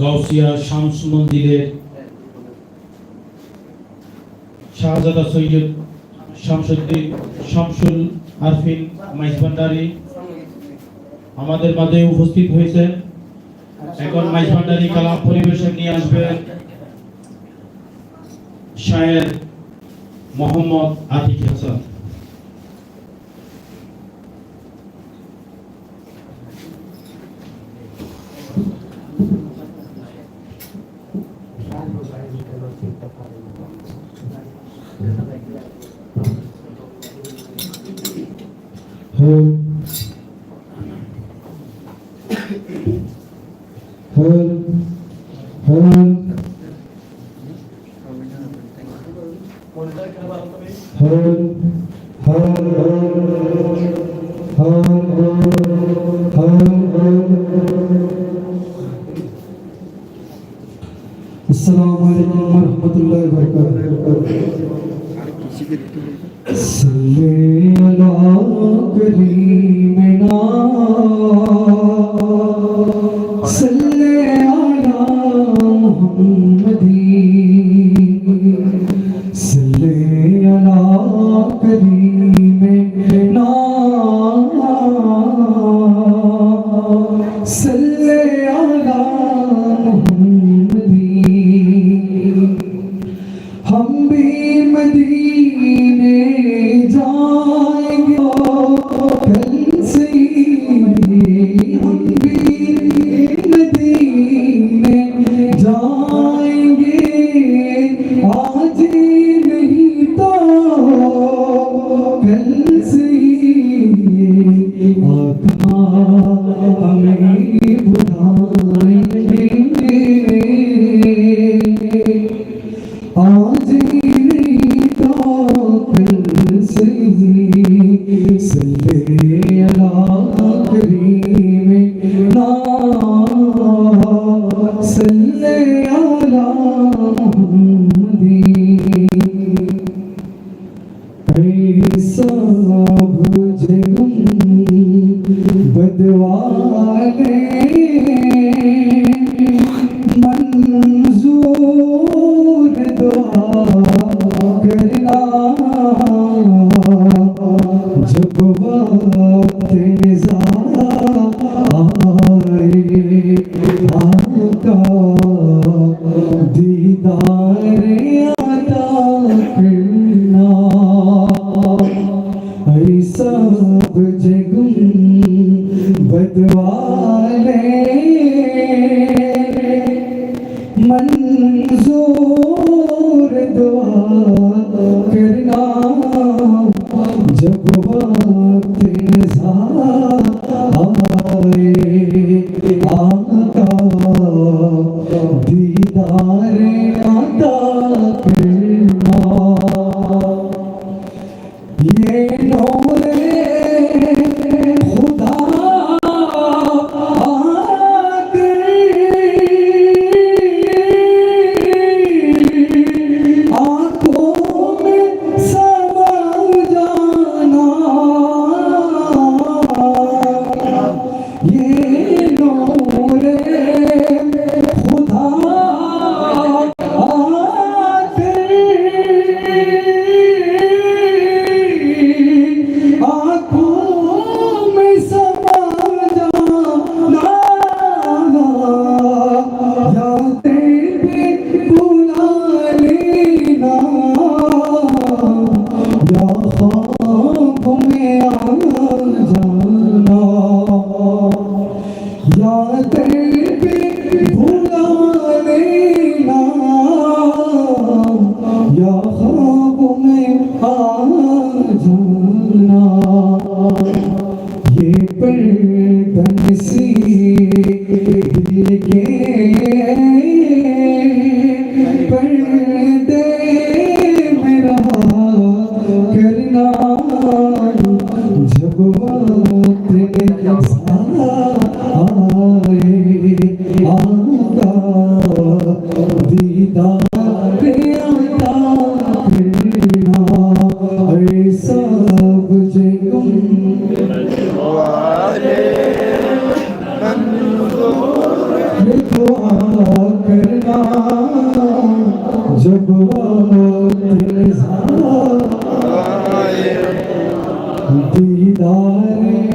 গাউসিয়া শামস মন্দিরের শাহজাদা সৈয়দ শামসুদ্দিন, শামসুল আরফিন, মাইস ভান্ডারি আমাদের মাঝে উপস্থিত হয়েছে। এখন মাইস ভান্ডারি কালাম পরিবেশন নিয়ে আসবে শায়ের Mohammad Atik Hasan. Home. Allah. ഇതാരേ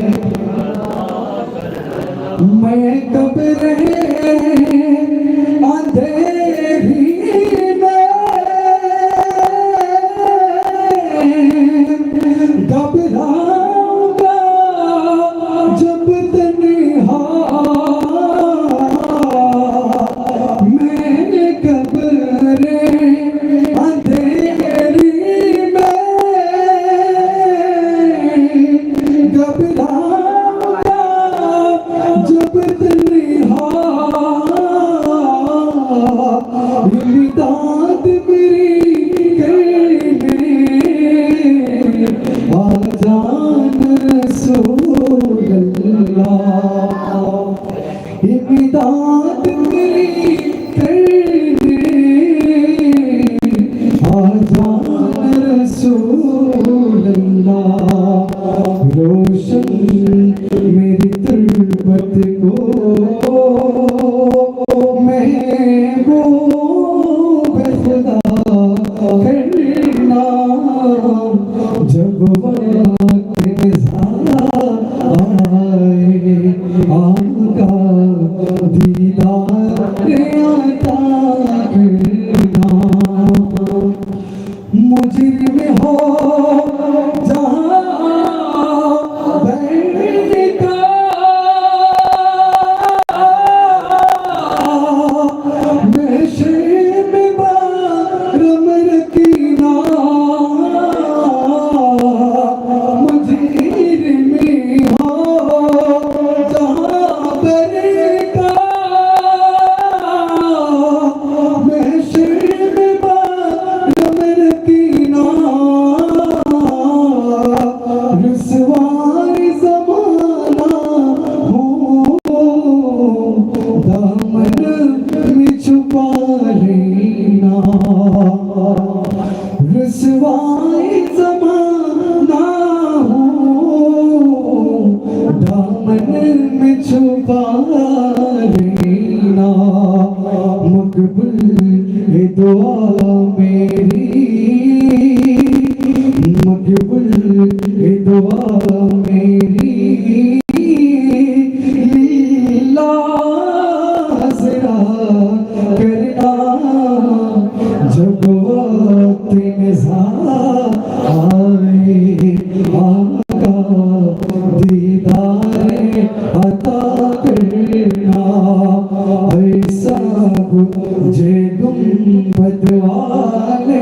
Chúng con ơi पैसा जेबुम बदवाल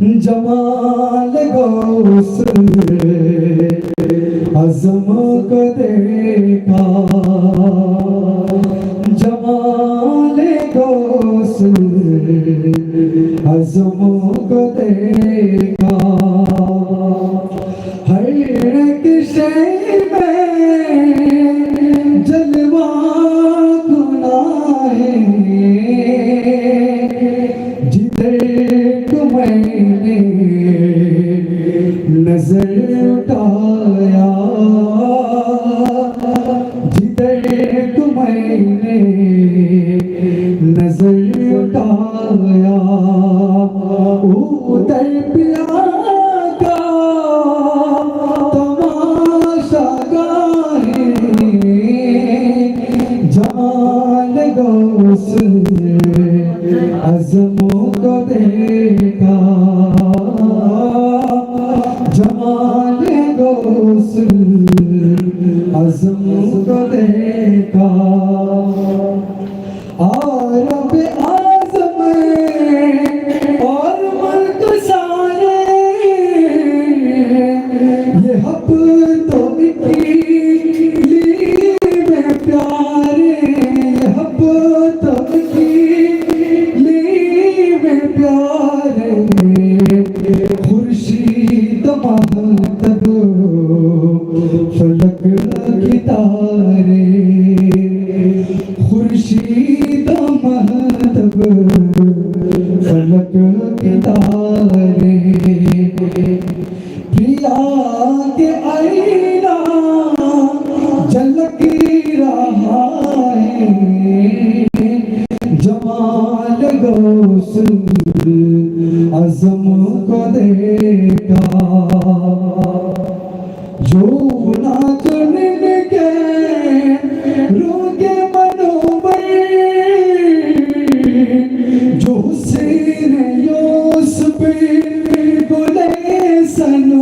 जमाल गौस अजम को देखा। जमाल गौस अजम को देखा। ഗസലുണ്ടായ তো। দেখা sana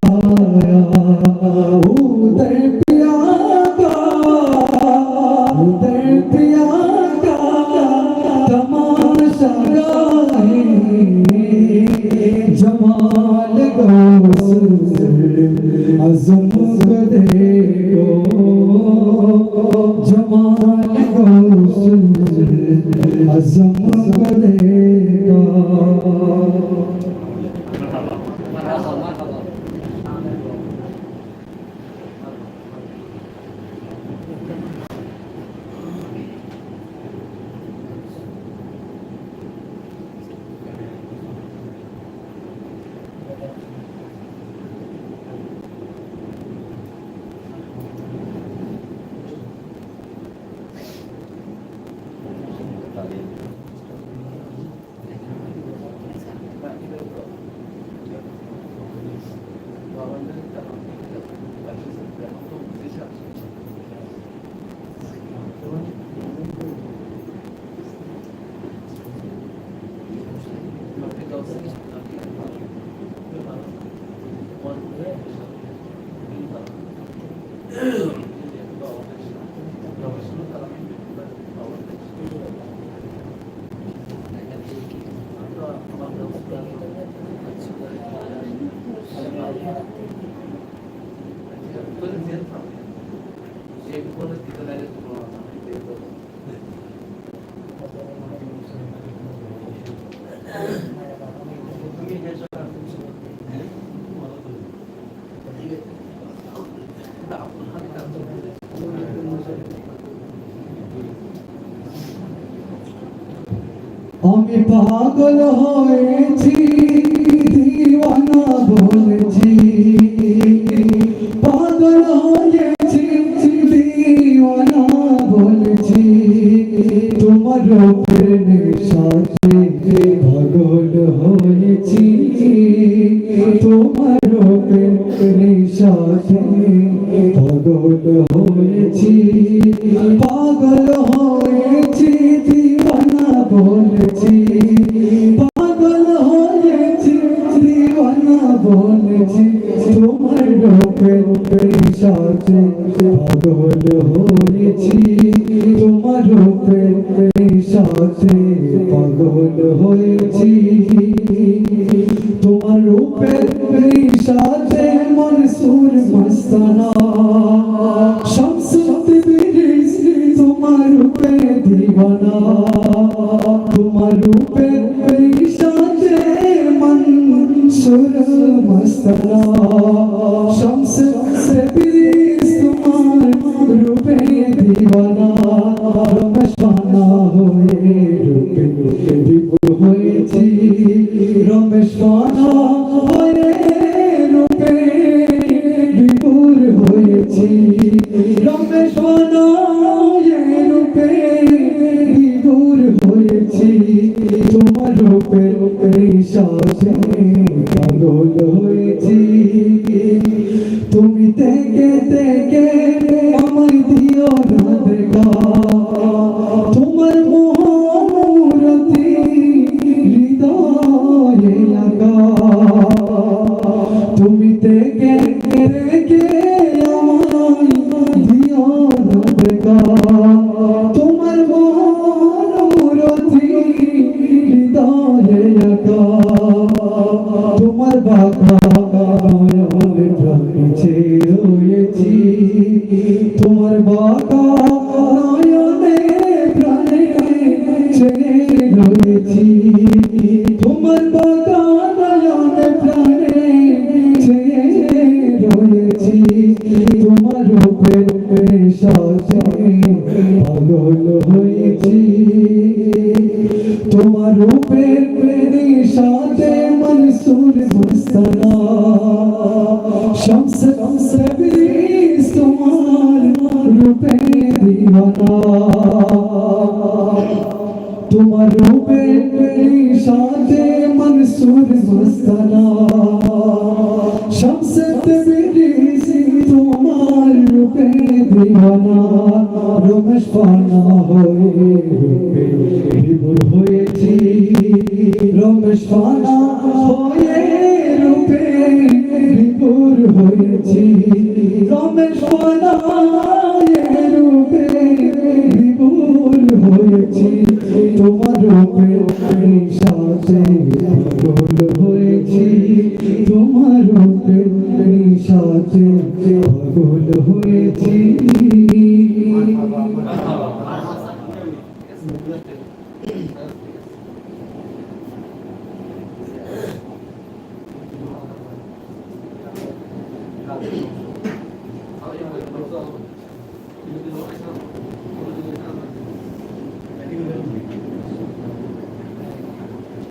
close. আমি পাগল হয়েছি, দিওয়ানা বলেছি। পাগল হয়েছি, দিওয়ানা বলেছি। তোমার প্রেমের সাথে পাগল হয়েছি। তোমার প্রেমের সাথে পাগল হয়েছি। পাগল হয়েছি তোমার রূপে দিবানা তোমার রূপে পরিশাতে মন সুর মস্তনা শমস সে পিরিস তোমার রূপে দিবানা রমেশ পানা হয়ে রূপে এই শ্বাসে পাগল হয়েছি তুমি তোমার বাতা রূপে দিবানা তোমার রূপে হয়েছি।